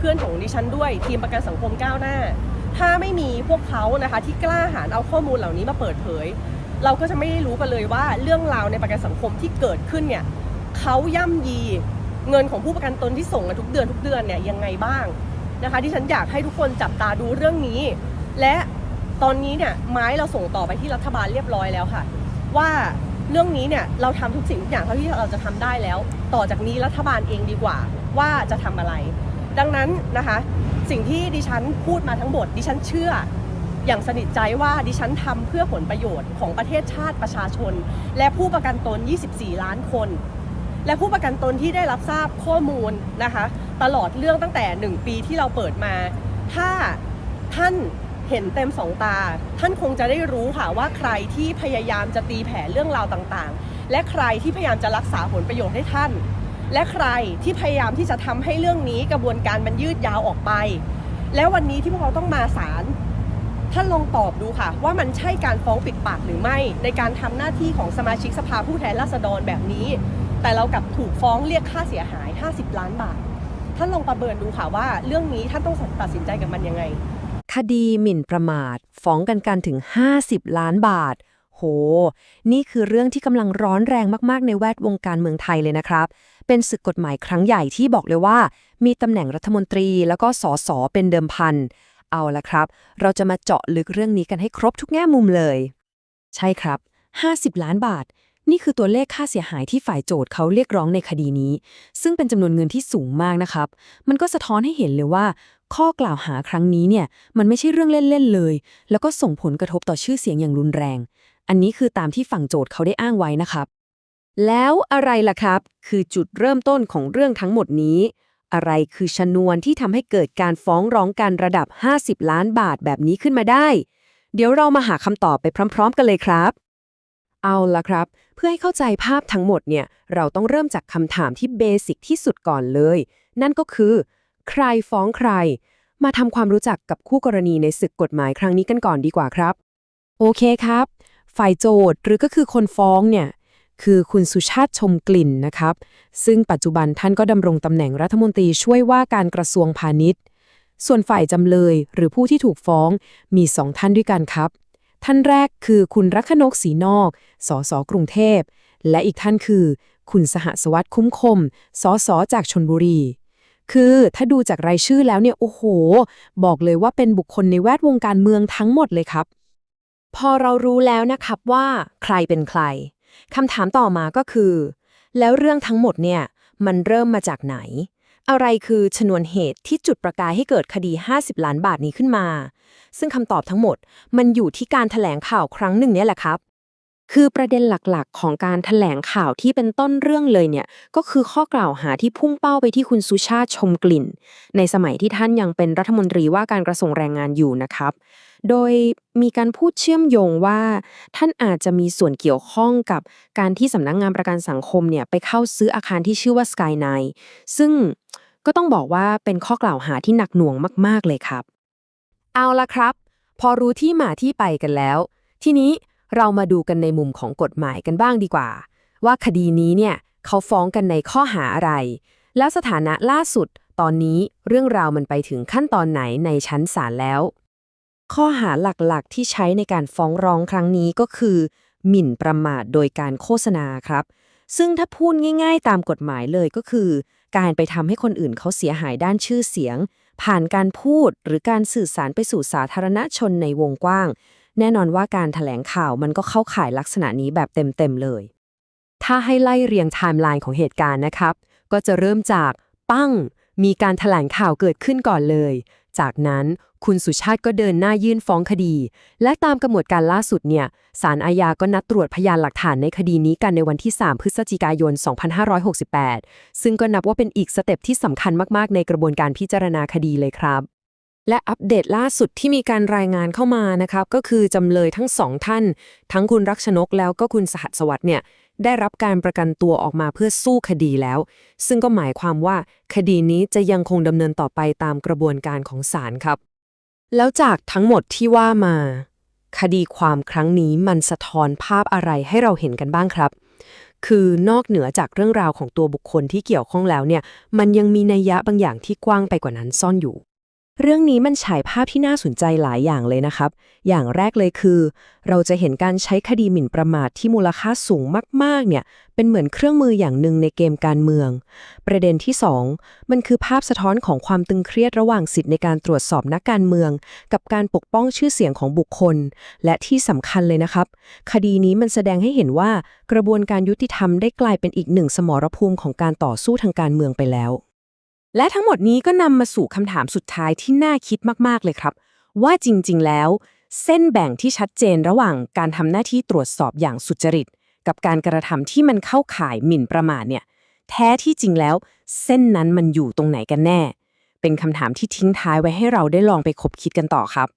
เพื่อนของดิฉันด้วยทีมประกันสังคมก้าวหน้า ถ้าไม่มีพวกเขานะคะที่กล้าหาญเอาข้อมูลเหล่านี้มาเปิดเผย เราก็จะไม่ได้รู้กันเลยว่าเรื่องราวในประกันสังคมที่เกิดขึ้นเนี่ยเขาย่ำยีเงินของผู้ประกันตนที่ส่งกันทุกเดือนทุกเดือนเนี่ยยังไงบ้างนะคะที่ฉันอยากให้ทุกคนจับตาดูเรื่องนี้ และตอนนี้เนี่ยไม้เราส่งต่อไปที่รัฐบาลเรียบร้อยแล้วค่ะ ว่าเรื่องนี้เนี่ยเราทำทุกสิ่งทุกอย่างเท่าที่เราจะทำได้แล้ว ต่อจากนี้รัฐบาลเองดีกว่าว่าจะทำอะไร ดังนั้นนะคะ สิ่งที่ดิฉันพูดมาทั้งหมด ดิฉันเชื่ออย่างสนิทใจว่าดิฉันทำเพื่อผลประโยชน์ของประเทศชาติประชาชน และผู้ประกันตน 24 ล้านคน และผู้ประกันตนที่ได้รับทราบข้อมูลนะคะ ตลอดเรื่องตั้งแต่ 1 ปีที่เราเปิดมา ถ้าท่านเห็นเต็มสองตา ท่านคงจะได้รู้ค่ะว่าใครที่พยายามจะตีแผ่เรื่องราวต่างๆ และใครที่พยายามจะรักษาผลประโยชน์ให้ท่าน และใครที่พยายามที่จะทำให้เรื่องนี้กระบวนการมันยืดยาวออกไป แล้ววันนี้ที่พวกเราต้องมาศาลท่านลองตอบดูค่ะ ว่ามันใช่การฟ้องปิดปากหรือไม่ ในการทำหน้าที่ของสมาชิกสภาผู้แทนราษฎรแบบนี้ แต่เรากลับถูกฟ้องเรียกค่าเสียหาย 50 ล้านบาท ท่านลองประเมินดูค่ะว่าเรื่องนี้ท่านต้องตัดสินใจกับมันยังไง คดีหมิ่นประมาท ฟ้องกันกันถึง 50 ล้านบาท โห นี่คือเรื่องที่กำลังร้อนแรงมากๆ ในแวดวงการเมืองไทยเลยนะครับ เป็นศึกกฎหมายครั้งใหญ่ที่บอกเลยว่า มีตำแหน่งรัฐมนตรีแล้วก็สสเป็นเดิมพัน เอาละครับ เราจะมาเจาะลึกเรื่องนี้กันให้ครบทุกแง่มุมเลย ใช่ครับ 50 ล้านบาท นี่คือตัวเลขค่าเสียหายที่ฝ่ายโจทย์เขาเรียกร้องในคดีนี้ ซึ่งเป็นจำนวนเงินที่สูงมากนะครับ มันก็สะท้อนให้เห็นเลยว่าข้อกล่าวหาครั้งนี้เนี่ยมันไม่ใช่เรื่องเล่น ๆ เลย แล้วก็ส่งผลกระทบต่อชื่อเสียงอย่างรุนแรง อันนี้คือตามที่ฝั่งโจทย์เขาได้อ้างไว้นะครับ แล้วอะไรล่ะครับ คือจุดเริ่มต้นของเรื่องทั้งหมดนี้ อะไรคือชนวนที่ทำให้เกิดการฟ้องร้องกันระดับ 50 ล้านบาทแบบนี้ขึ้นมาได้ เดี๋ยวเรามาหาคำตอบไปพร้อม ๆ กันเลยครับ เอาล่ะครับ เพื่อให้เข้าใจภาพทั้งหมดเนี่ย เราต้องเริ่มจากคำถามที่เบสิกที่สุดก่อนเลย นั่นก็คือ ใครฟ้องใคร มาทำความรู้จักกับคู่กรณีในศึกกฎหมายครั้งนี้กันก่อนดีกว่าครับ โอเคครับ ฝ่ายโจทย์หรือก็คือคนฟ้องเนี่ยคือคุณสุชาติชมกลิ่นนะครับ ซึ่งปัจจุบันท่านก็ดำรงตำแหน่งรัฐมนตรีช่วยว่าการกระทรวงพาณิชย์ ส่วนฝ่ายจำเลยหรือผู้ที่ถูกฟ้องมีสองท่านด้วยกันครับ ท่านแรกคือคุณรักนกศรีนอก สสกรุงเทพ และอีกท่านคือ คุณสหสวัสดิ์คุ้มคม สสจากชนบุรี คือถ้าดูจากรายชื่อแล้วเนี่ยโอ้โห บอกเลยว่าเป็นบุคคลในแวดวงการเมืองทั้งหมดเลยครับ พอเรารู้แล้วนะครับว่าใครเป็นใครคำถามต่อมาก็คือ แล้วเรื่องทั้งหมดเนี่ยมันเริ่มมาจากไหน อะไรคือชนวนเหตุที่จุดประกายให้เกิดคดี 50 ล้านบาทนี้ขึ้นมา ซึ่งคำตอบทั้งหมดมันอยู่ที่การถแถลงข่าวครั้งหนึ่งเนี่ยแหละครับ คือประเด็นหลักๆ ของการถแถลงข่าวที่เป็นต้นเรื่องเลยเนี่ย ก็คือข้อกล่าวหาที่พุ่งเป้าไปที่คุณสุชาติชมกลิ่น ในสมัยที่ท่านยังเป็นรัฐมนตรีว่าการกระทรวงแรงงานอยู่นะครับ โดยมีการพูดเชื่อมโยงว่า ท่านอาจจะมีส่วนเกี่ยวข้องกับการที่สำนักงงานประกันสังคมเนี่ยไปเข้าซื้ออาคารที่ชื่อว่า Sky n i ซึ่งก็ต้องบอกว่าเป็นข้อกล่าวหาที่หนักหน่วงมาก ๆ เลยครับ เอาละครับ พอรู้ที่มาที่ไปกันแล้ว ทีนี้เรามาดูกันในมุมของกฎหมายกันบ้างดีกว่า ว่าคดีนี้เนี่ยเขาฟ้องกันในข้อหาอะไร แล้วสถานะล่าสุดตอนนี้เรื่องราวมันไปถึงขั้นตอนไหนในชั้นศาลแล้ว ข้อหาหลักๆ ที่ใช้ในการฟ้องร้องครั้งนี้ก็คือ หมิ่นประมาทโดยการโฆษณาครับ ซึ่งถ้าพูดง่าย ๆ ตามกฎหมายเลยก็คือ การไปทำให้คนอื่นเขาเสียหายด้านชื่อเสียง ผ่านการพูดหรือการสื่อสารไปสู่สาธารณชนในวงกว้าง แน่นอนว่าการถแถลงข่าวมันก็เข้าข่ายลักษณะนี้แบบเต็มๆเลย ถ้าให้ไล่เรียงไทม์ไลน์ของเหตุการณ์นะครับ ก็จะเริ่มจากปั้งมีการถแถลงข่าวเกิดขึ้นก่อนเลย จากนั้น คุณสุชาติก็เดินหน้ายื่นฟ้องคดี และตามกำหนดการล่าสุดเนี่ยศาลอาญาก็นัดตรวจพยานหลักฐานในคดีนี้กันในวันที่ 3 พฤศจิกายน 2568 ซึ่งก็นับว่าเป็นอีกสเต็ปที่สำคัญมากๆ ในกระบวนการพิจารณาคดีเลยครับ และอัปเดตล่าสุดที่มีการรายงานเข้ามานะครับก็คือจำเลยทั้งสองท่าน ทั้งคุณรักชนกแล้วก็คุณสหัสสวัสด์เนี่ยได้รับการประกันตัวออกมาเพื่อสู้คดีแล้ว ซึ่งก็หมายความว่าคดีนี้จะยังคงดำเนินต่อไปตามกระบวนการของศาลครับ แล้วจากทั้งหมดที่ว่ามา คดีความครั้งนี้มันสะท้อนภาพอะไรให้เราเห็นกันบ้างครับ คือนอกเหนือจากเรื่องราวของตัวบุคคลที่เกี่ยวข้องแล้วเนี่ย มันยังมีนัยยะบางอย่างที่กว้างไปกว่านั้นซ่อนอยู่ เรื่องนี้มันฉายภาพที่น่าสนใจหลายอย่างเลยนะครับ อย่างแรกเลยคือ เราจะเห็นการใช้คดีหมิ่นประมาทที่มูลค่าสูงมาก ๆ เนี่ย เป็นเหมือนเครื่องมืออย่างหนึ่งในเกมการเมือง ประเด็นที่ 2 มันคือภาพสะท้อนของความตึงเครียดระหว่างสิทธิ์ในการตรวจสอบนักการเมือง กับการปกป้องชื่อเสียงของบุคคล และที่สำคัญเลยนะครับ คดีนี้มันแสดงให้เห็นว่ากระบวนการยุติธรรมได้กลายเป็นอีกหนึ่งสมรภูมิของการต่อสู้ทางการเมืองไปแล้ว และทั้งหมดนี้ก็นำมาสู่คำถามสุดท้ายที่น่าคิดมาก ๆ เลยครับ ว่าจริง ๆ แล้ว เส้นแบ่งที่ชัดเจนระหว่างการทำหน้าที่ตรวจสอบอย่างสุจริต กับการกระทำที่มันเข้าข่ายหมิ่นประมาทเนี่ย แท้ที่จริงแล้ว เส้นนั้นมันอยู่ตรงไหนกันแน่ เป็นคำถามที่ทิ้งท้ายไว้ให้เราได้ลองไปคบคิดกันต่อครับ